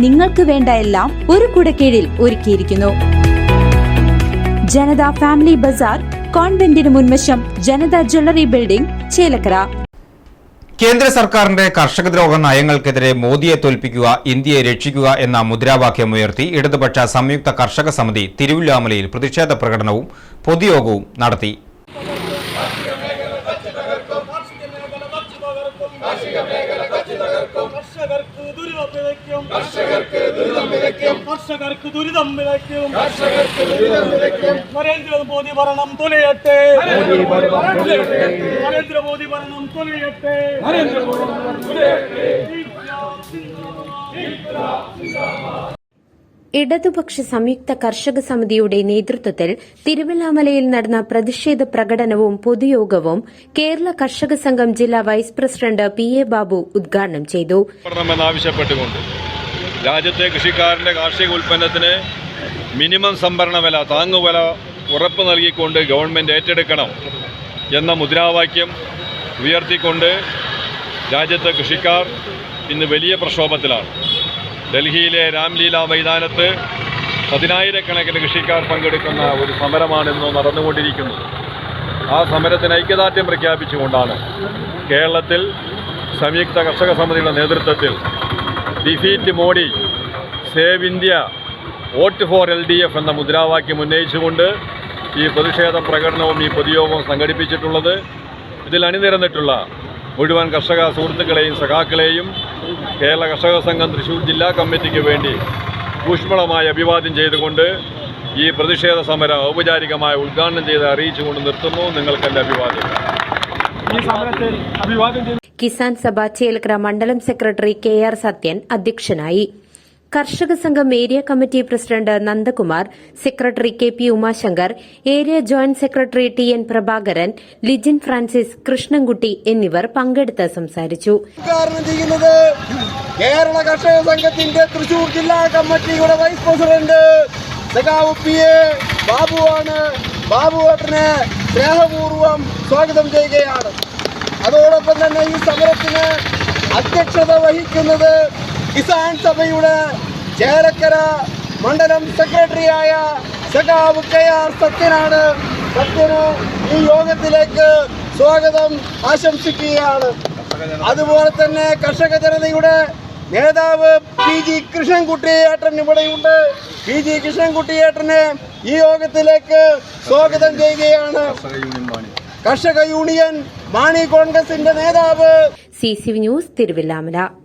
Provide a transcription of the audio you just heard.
നിങ്ങൾക്ക് വേണ്ട എല്ലാം ഒരു കുടക്കീഴിൽ ഒരുക്കിയിരിക്കുന്നു ജനത ഫാമിലി ബസാർ കോൺവെന്റിന് മുൻവശം ജനത ജ്വല്ലറി ബിൽഡിംഗ് ചേലക്കര കേന്ദ്ര സർക്കാരിന്റെ കർഷകദ്രോഹ നയങ്ങൾക്കെതിരെ മോദിയെ തോൽപ്പിക്കുക ഇന്ത്യയെ രക്ഷിക്കുക എന്ന മുദ്രാവാക്യം ഉയർത്തി ഇടതുപക്ഷ സംയുക്ത കർഷക സമിതി തിരുവില്ലാമലയിൽ പ്രതിഷേധ പ്രകടനവും പൊതുയോഗവും നടത്തി കർഷകർക്ക് ദുരിതം വിതയ്ക്കും നരേന്ദ്രമോദി ഭരണം തുലയട്ടെ. നരേന്ദ്രമോദി ഭരണം തുലയട്ടെ. ഇടതുപക്ഷ സംയുക്ത കർഷക സമിതിയുടെ നേതൃത്വത്തിൽ തിരുവല്ലാമലയിൽ നടന്ന പ്രതിഷേധ പ്രകടനവും പൊതുയോഗവും കേരള കർഷക സംഘം ജില്ലാ vice president P A Babu ഉദ്ഘാടനം ചെയ്തു. രാജ്യത്തെ കൃഷിക്കാരന്റെ കാർഷിക ഉൽപ്പന്നത്തിന് മിനിമം സംഭരണ വില താങ്ങുവില ഉറപ്പ് നൽകിക്കൊണ്ട് ഗവൺമെന്റ് ഏറ്റെടുക്കണം എന്ന മുദ്രാവാക്യം ഉയർത്തിക്കൊണ്ട് രാജ്യത്തെ കൃഷിക്കാർ ഇന്ന് വലിയ പ്രക്ഷോഭത്തിലാണ്. ഡൽഹിയിലെ രാംലീല മൈതാനത്ത് പതിനായിരക്കണക്കിന് കൃഷിക്കാർ പങ്കെടുക്കുന്ന ഒരു സമരമാണിന്ന് നടന്നുകൊണ്ടിരിക്കുന്നത് ആ സമരത്തിന് ഐക്യദാർഢ്യം പ്രഖ്യാപിച്ചുകൊണ്ടാണ് കേരളത്തിൽ സംയുക്ത കർഷക സമിതിയുടെ നേതൃത്വത്തിൽ defeat Modi save India vote for L D F എന്ന മുദ്രാവാക്യം ഉന്നയിച്ചുകൊണ്ട് ഈ പ്രതിഷേധ പ്രകടനവും ഈ പൊതുയോഗവും സംഘടിപ്പിച്ചിട്ടുള്ളത്. ഇതിൽ അണിനിരന്നിട്ടുള്ള മുഴുവൻ കർഷക സുഹൃത്തുക്കളെയും സഖാക്കളെയും കേരള കർഷക സംഘം തൃശ്ശൂർ ജില്ലാ കമ്മിറ്റിക്ക് വേണ്ടി ഊഷ്മളമായി അഭിവാദ്യം ചെയ്തുകൊണ്ട് ഈ പ്രതിഷേധ സമരം ഔപചാരികമായി ഉദ്ഘാടനം ചെയ്ത് അറിയിച്ചുകൊണ്ട് നിർത്തുന്നു. അഭിവാദ്യം കിസാൻ സഭ ചേലക്കര മണ്ഡലം സെക്രട്ടറി കെ ആർ സത്യൻ അധ്യക്ഷനായി. Karshaka Sangham area committee president Nandakumar secretary K P Umashankar area joint secretary T N Prabhakaran Lijin Francis Krishnankutty എന്നിവർ പങ്കെടുത്ത് സംസാരിച്ചു. ചെയ്യുന്നത് കേരള കർഷക സംഘത്തിന്റെ തൃശൂർ ജില്ലാ കമ്മിറ്റിയുടെ വൈസ് പ്രസിഡന്റ് ബാബുവാണ്. ബാബുവേട്ടനെ സ്നേഹപൂർവം സ്വാഗതം ചെയ്യുകയാണ്. അതോടൊപ്പം തന്നെ ഈ സമരത്തിന് അധ്യക്ഷത വഹിക്കുന്നത് കിസാൻ സഭയുടെ ചേലക്കര മണ്ഡലം സെക്രട്ടറിയായ സഖാവ് കെ ആർ സത്യനാണ് സത്യന് ഈ യോഗത്തിലേക്ക് സ്വാഗതം ആശംസിക്കുകയാണ്. അതുപോലെ തന്നെ കർഷക ജനതയുടെ നേതാവ് പി ജി കൃഷ്ണൻകുട്ടിയേട്ടൻ ഇവിടെയുണ്ട്. പി ജി കൃഷ്ണൻകുട്ടിയേട്ടനെ ഈ യോഗത്തിലേക്ക് സ്വാഗതം ചെയ്യുകയാണ് കർഷക യൂണിയൻ മാണി. കോൺഗ്രസിന്റെ നേതാവ്. C C news Thiruvilwamala.